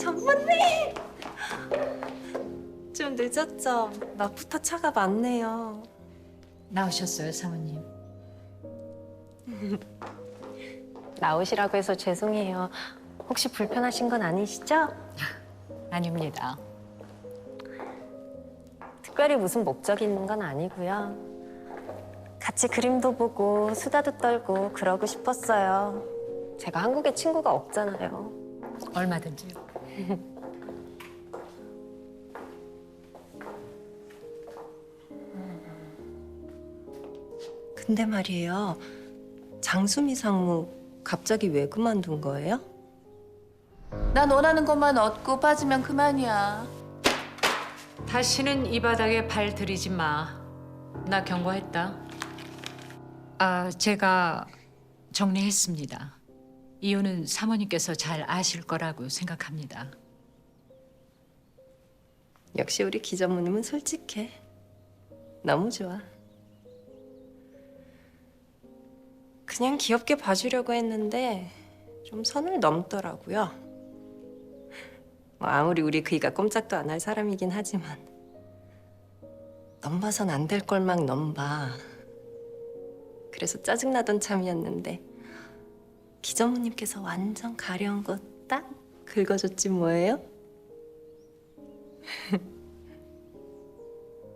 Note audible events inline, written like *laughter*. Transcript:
전무님! 좀 늦었죠? 낮부터 차가 많네요. 나오셨어요, 사모님. *laughs* 나오시라고 해서 죄송해요. 혹시 불편하신 건 아니시죠? *laughs* 아닙니다. 특별히 무슨 목적이 있는 건 아니고요. 같이 그림도 보고 수다도 떨고 그러고 싶었어요. 제가 한국에 친구가 없잖아요. 얼마든지요. 근데 말이에요. 장수미 상무 갑자기 왜 그만둔 거예요? 난 원하는 것만 얻고 빠지면 그만이야. 다시는 이 바닥에 발 들이지 마. 나 경고했다. 아, 제가 정리했습니다. 이유는 사모님께서 잘 아실 거라고 생각합니다. 역시 우리 기자모님은 솔직해. 너무 좋아. 그냥 귀엽게 봐주려고 했는데 좀 선을 넘더라고요. 뭐 아무리 우리 그이가 꼼짝도 안 할 사람이긴 하지만 넘봐선 안 될 걸 막 넘봐. 그래서 짜증나던 참이었는데 기자모님께서 완전 가려운 거 딱 긁어줬지 뭐예요?